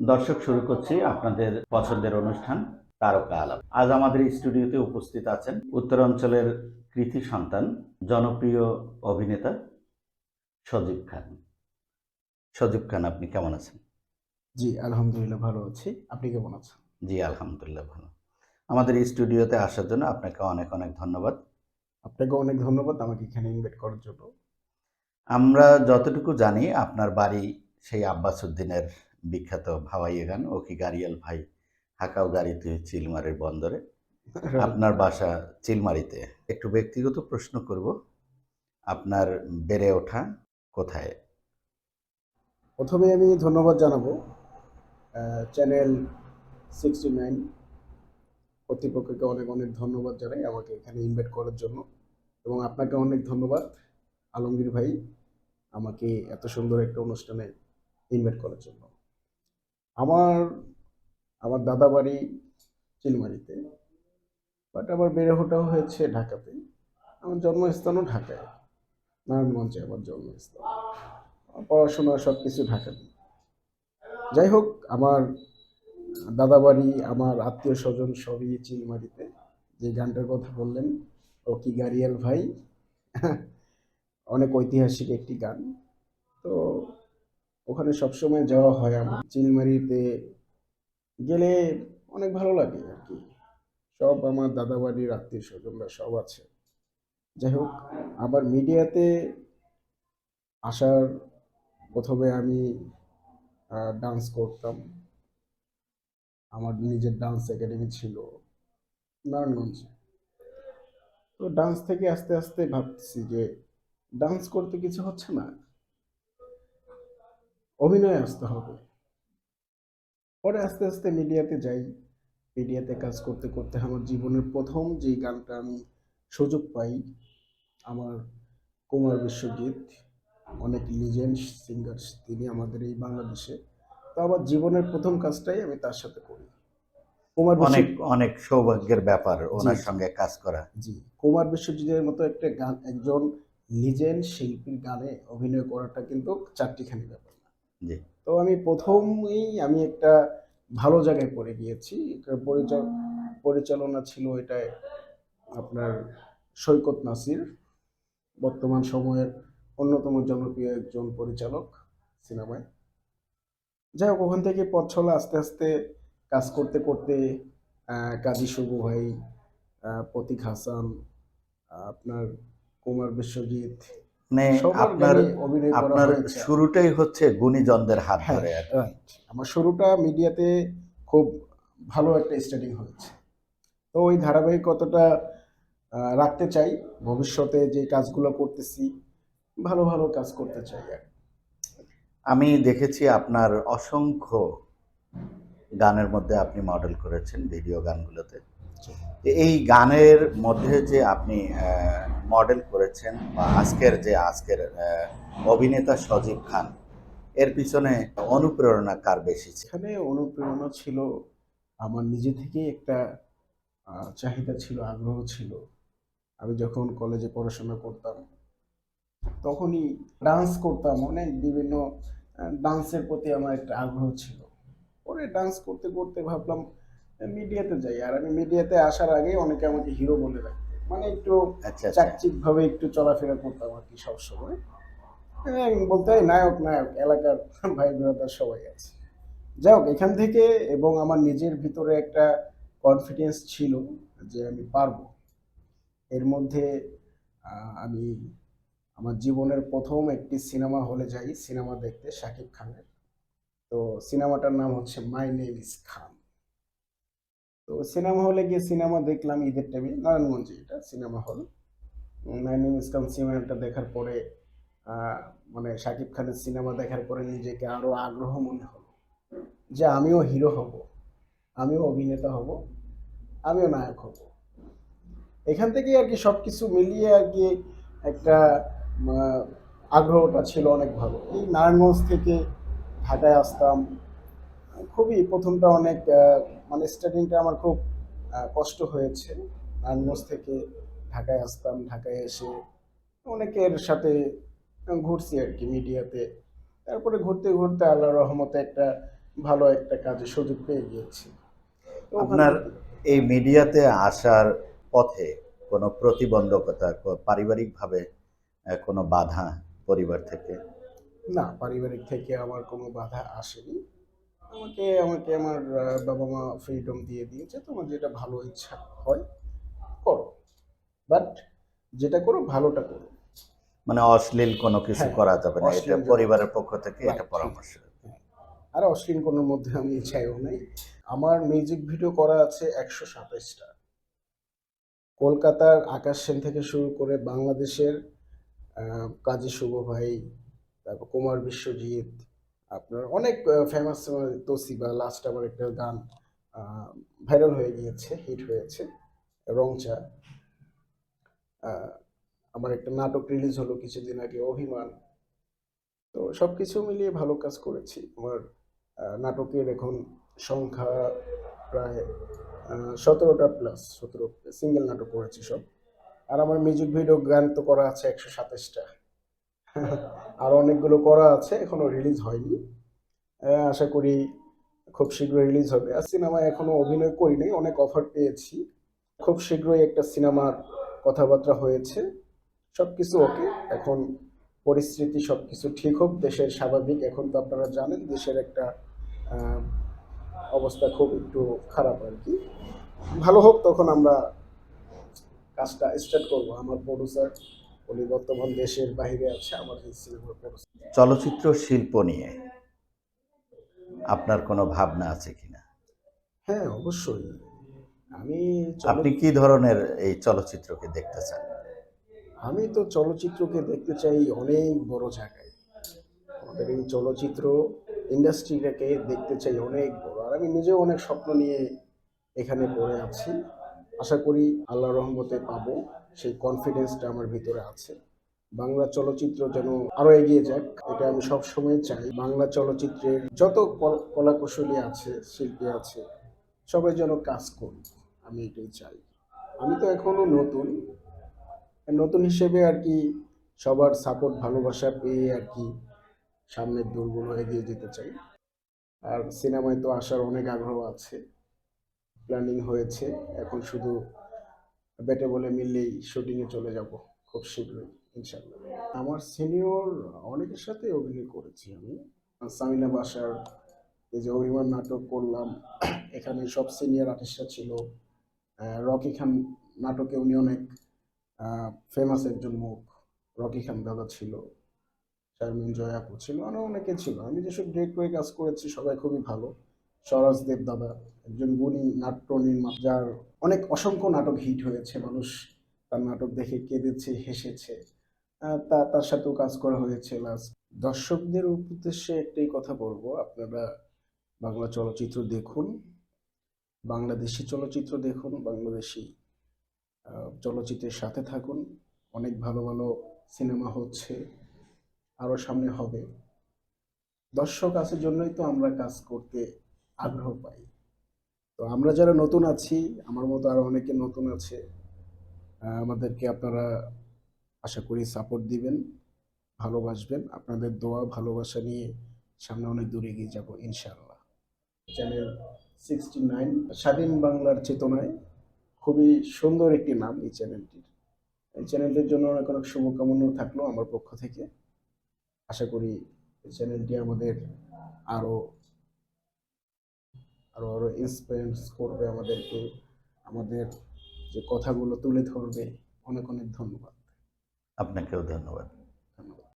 দর্শক শুরু করছি আপনাদের পছন্দের অনুষ্ঠান তারকা আলাপ। আজ আমাদের স্টুডিওতে উপস্থিত আছেন উত্তরাঞ্চলের কৃতি সন্তান জনপ্রিয় অভিনেতা সজীব খান। সজীব খান আপনি কেমন আছেন? জি আলহামদুলিল্লাহ ভালো আছি। আপনি কেমন আছেন? জি আলহামদুলিল্লাহ ভালো। আমাদের স্টুডিওতে আসার জন্য আপনাকে অনেক অনেক ধন্যবাদ। আপনাকে অনেক ধন্যবাদ আমাকে এখানে ইনভাইট করার জন্য। আমরা যতটুকু জানি আপনার বাড়ি সেই আব্বাস উদ্দিনের বিখ্যাত ভাওয়াইয়ে গান ও কি গাড়িয়াল ভাই? হাকাও গাড়িতে চিলমারির বন্দরে। আপনার বাসা চিলমারিতে। একটু ব্যক্তিগত প্রশ্ন করব। আপনার বেড়ে ওঠা কোথায়? প্রথমে আমি ধন্যবাদ জানাব চ্যানেল সিক্সটি নাইন কর্তৃপক্ষকে অনেক অনেক ধন্যবাদ জানাই আমাকে এখানে ইনভাইট করার জন্য। এবং আপনাকে অনেক ধন্যবাদ আলমগীর ভাই আমাকে এত সুন্দর একটা অনুষ্ঠানে ইনভাইট করার জন্য। আমার আমার দাদা বাড়ি চিলমারিতে বাট আমার বেড়ে ওঠাও হয়েছে ঢাকাতে। আমার জন্মস্থানও ঢাকায়। নারায়ণগঞ্জে আমার জন্মস্থান। পড়াশোনা সব কিছু ঢাকাতে যাই হোক, আমার দাদা বাড়ি আমার আত্মীয় স্বজন সবই চিলমারিতে। যে গানটার কথা বললেন, ও কি গাড়িয়াল ভাই? অনেক ঐতিহাসিক একটি গান। তো ওখানে সবসময় যাওয়া হয় আমার। চিলমারিতে গেলে অনেক ভালো লাগে আর কি। সব আমার দাদা বাড়ির আত্মীয় স্বজনরা সব আছে। যাই হোক, আবার মিডিয়াতে আসার প্রথমে আমি ডান্স করতাম। আমার নিজের ডান্স একাডেমি ছিল নারায়ণগঞ্জে। তো ডান্স থেকে আস্তে আস্তে ভাবতেছি যে ডান্স করতে কিছু হচ্ছে না। অভিনয় আসতে হবে। পরে আস্তে আস্তে মিডিয়াতে যাই। মিডিয়াতে কাজ করতে করতে আমার জীবনের প্রথম যে গানটা আমি সুযোগ পাই আমার কুমার বিশ্বজিৎ অনেক লিজেন্ড সিঙ্গার তিনি আমাদের এই বাংলাদেশে। তো আমার জীবনের প্রথম কাজটাই আমি তার সাথে করি। কুমার অনেক অনেক সৌভাগ্যের ব্যাপার ওনার সঙ্গে কাজ করা। জি কুমার বিশ্বজিতের মতো একটা গান একজন লিজেন্ড শিল্পীর গানে অভিনয় করাটা কিন্তু চারটিখানি ব্যাপার। জি। তো আমি প্রথমেই আমি একটা ভালো জায়গায় পড়ে গিয়েছি। পরিচালনা ছিল এটা আপনার সৈকত নাসির বর্তমান সময়ের অন্যতম জনপ্রিয় একজন পরিচালক সিনেমায়। যাই হোক ওখান থেকে পথ চলা আস্তে আস্তে কাজ করতে করতে কাজী শুভ ভাই প্রতীক হাসান আপনার কুমার বিশ্বজিৎ মানে আপনার আপনার শুরুটাই হচ্ছে গুণীজনদের হাত হ্যাঁ ধরে আমার শুরুটা মিডিয়াতে খুব ভালো একটা স্টার্টিং হয়েছে। তো ওই ধারাবাহিকতাটা আহ, রাখতে চাই ভবিষ্যতে যে কাজগুলো করতেছি ভালো ভালো কাজ করতে চাই আর আমি দেখেছি আপনার অসংখ্য গানের মধ্যে আপনি মডেল করেছেন ভিডিও গানগুলোতে। এই গানের মধ্যে যে আপনি মডেল করেছেন বা আজকের যে আজকের অভিনেতা সজীব খান, এর পিছনে অনুপ্রেরণা কার বেশি এখানে অনুপ্রেরণা ছিল আমার নিজে থেকেই একটা চাহিদা ছিল, আগ্রহ ছিল। আমি যখন কলেজে পড়াশোনা করতাম, তখনই ডান্স করতাম। অনেক বিভিন্ন ডান্সের প্রতি আমার একটা আগ্রহ ছিল। পরে ডান্স করতে করতে ভাবলাম মিডিয়াতে যাই। আর আমি মিডিয়াতে আসার আগে অনেকে আমাকে হিরো বলে রাখতো মানে একটু আচ্ছা আচ্ছা। চাকচিক ভাবে একটু চলাফেরা করতাম আর কি সবসময়। হ্যাঁ, আমি বলতে হয় নায়ক নায়ক এলাকার ভাই ব্রাদার সবাই আছে। যাই হোক এখান থেকে এবং আমার নিজের ভিতরে একটা কনফিডেন্স ছিল যে আমি পারব। এর মধ্যে আমি আমার জীবনের প্রথম একটি সিনেমা হলে যাই সিনেমা দেখতে শাকিব খানের। তো সিনেমাটার নাম হচ্ছে মাই নেম ইজ খান। তো সিনেমা হলে গিয়ে সিনেমা দেখলাম ঈদের টাইমে নারায়ণগঞ্জে। এটা সিনেমা হল। নেম ইজ সিনেমাটা দেখার পরে মানে শাকিব খানের সিনেমা দেখার পরে নিজেকে আরও আগ্রহ মনে হলো। যে আমিও হিরো হব, আমিও অভিনেতা হব, আমিও নায়ক হব। এখান থেকেই আর কি সব কিছু মিলিয়ে আর কি একটা আগ্রহটা ছিল অনেক ভালো। এই নারায়ণগঞ্জ থেকে ঢাকায় আসতাম। খুবই প্রথমটা অনেক মানে স্টার্টিংটা আমার খুব কষ্ট হয়েছে। নারায়ণগঞ্জ থেকে ঢাকায় আসতাম ঢাকায় এসে অনেকের সাথে ঘুরছি আর কি মিডিয়াতে। তারপরে ঘুরতে ঘুরতে আল্লাহর রহমতে একটা ভালো একটা কাজের সুযোগ পেয়ে গিয়েছি। আপনার এই মিডিয়াতে আসার পথে কোনো প্রতিবন্ধকতা পারিবারিকভাবে কোনো বাধা পরিবার থেকে? না পারিবারিক থেকে আমার কোনো বাধা আসেনি। আমাকে আমাকে আমার বাবা মা ফ্রিডম দিয়ে দিয়েছে তোমার যেটা ভালো ইচ্ছা হয় করো। বাট যেটা করো ভালোটা করো। মানে অশ্লীল কোনো কিছু হ্যাঁ, করা যাবে না এটা পরিবারের পক্ষ থেকে এটা পরামর্শ। আর অশ্লীল কোনোর মধ্যে আমি চাইও নাই। আমার মিউজিক ভিডিও করা আছে একশো সাতাইশটা। কলকাতার আকাশ সেন থেকে শুরু করে বাংলাদেশের কাজী শুভ ভাই তারপর কুমার বিশ্বজিৎ আপনার অনেক ফেমাস তসিবা লাস্ট আমার একটা গান ভাইরাল হয়ে গিয়েছে হিট হয়েছে, রংচা। আমার একটা নাটক রিলিজ হলো কিছুদিন আগে, অভিমান। তো সব কিছু মিলিয়ে ভালো কাজ করেছি। আমার নাটকের এখন সংখ্যা প্রায় সতেরোটা প্লাস সতেরো সিঙ্গেল নাটক করেছি সব। আর আমার মিউজিক ভিডিও গান তো করা আছে একশো সাতাশটা। আর অনেকগুলো করা আছে, এখনও রিলিজ হয়নি। আশা করি খুব শীঘ্রই রিলিজ হবে। আর সিনেমায় এখনও অভিনয় করিনি অনেক অফার পেয়েছি। খুব শীঘ্রই একটা সিনেমার কথাবার্তা হয়েছে। সব কিছু ওকে এখন পরিস্থিতি সব কিছু ঠিক হোক, দেশের স্বাভাবিক। এখন তো আপনারা জানেন, দেশের একটা অবস্থা খুব একটু খারাপ আর কি। ভালো হোক, তখন আমরা কাজটা স্টার্ট করব। আমার প্রডিউসার উনি বর্তমান দেশের বাইরে আছে আমার সিনেমার চলচ্চিত্র শিল্প নিয়ে আপনার কোনো ভাবনা আছে কিনা? হ্যাঁ অবশ্যই। আমি আপনি কি ধরনের এই চলচ্চিত্রকে দেখতে চান? আমি তো চলচ্চিত্রকে দেখতে চাই অনেক বড় জায়গায়। আমাদের এই চলচ্চিত্র ইন্ডাস্ট্রিটাকে দেখতে চাই অনেক বড়। আর আমি নিজেও অনেক স্বপ্ন নিয়ে এখানে পড়ে আছি। আশা করি আল্লাহ রহমতে পাবো। সেই কনফিডেন্সটা আমার ভিতরে আছে। বাংলা চলচ্চিত্র যেন আরও এগিয়ে যাক, এটা আমি সব সময় চাই। বাংলা চলচ্চিত্রের যত কল- কলাকুশলী আছে, শিল্পী আছে, সবাই যেন কাজ করুক, আমি এটাই চাই। আমি তো এখনও নতুন। নতুন হিসেবে আর কি সবার সাপোর্ট ভালোবাসা পেয়ে আর কি সামনের দূরগুলো এগিয়ে যেতে চাই। আর সিনেমায় তো আসার অনেক আগ্রহ আছে। প্ল্যানিং হয়েছে। এখন শুধু বেটে বলে মিললেই শুটিংয়ে চলে যাব খুব শীঘ্রই ইনশাল্লাহ আমার সিনিয়র অনেকের সাথে অভিনয় করেছি আমি। সামিনা বাসার এই যে অভিমান নাটক করলাম, এখানে সব সিনিয়র আর্টিস্টরা ছিল। রকি খান নাটকে উনি অনেক ফেমাস একজন মুখ। রকি খান দাদা ছিল, শারমিন জয় ছিল, আরও অনেকে ছিল। আমি যেসব ডিরেক্ট করে কাজ করেছি, সবাই খুবই ভালো। স্বরাজ দেব দাদা একজন গুণী নাট্য নির্মাতা, যার অনেক অসংখ্য নাটক হিট হয়েছে, মানুষ তার নাটক দেখে কেঁদেছে, হেসেছে। তা, তার সাথেও কাজ করা হয়েছে লাস্ট দর্শকদের উদ্দেশ্যে একটাই কথা বলব, আপনারা বাংলা চলচ্চিত্র দেখুন, বাংলাদেশি চলচ্চিত্র দেখুন, বাংলাদেশি চলচ্চিত্রের সাথে থাকুন। অনেক ভালো ভালো সিনেমা হচ্ছে আরও সামনে হবে। দর্শক আছে জন্যই তো আমরা কাজ করতে আগ্রহ পাই। তো আমরা যারা নতুন আছি, আমার মতো আরও অনেকে নতুন আছে আমাদেরকে আপনারা আশা করি সাপোর্ট দিবেন, ভালোবাসবেন। আপনাদের দোয়া, ভালোবাসা নিয়ে সামনে অনেক দূর এগিয়ে যাব, ইনশাআল্লাহ। চ্যানেল সিক্সটি নাইন স্বাধীন বাংলার চেতনায় খুবই সুন্দর একটি নাম এই চ্যানেলটির এই চ্যানেলটির জন্য অনেক অনেক শুভকামনা থাকল আমার পক্ষ থেকে। আশা করি এই চ্যানেলটি আমাদের আরও আরও আরও ইন্সপায়ার করবে আমাদেরকে, আমাদের যে কথাগুলো তুলে ধরবে। অনেক অনেক ধন্যবাদ। আপনাকেও ধন্যবাদ।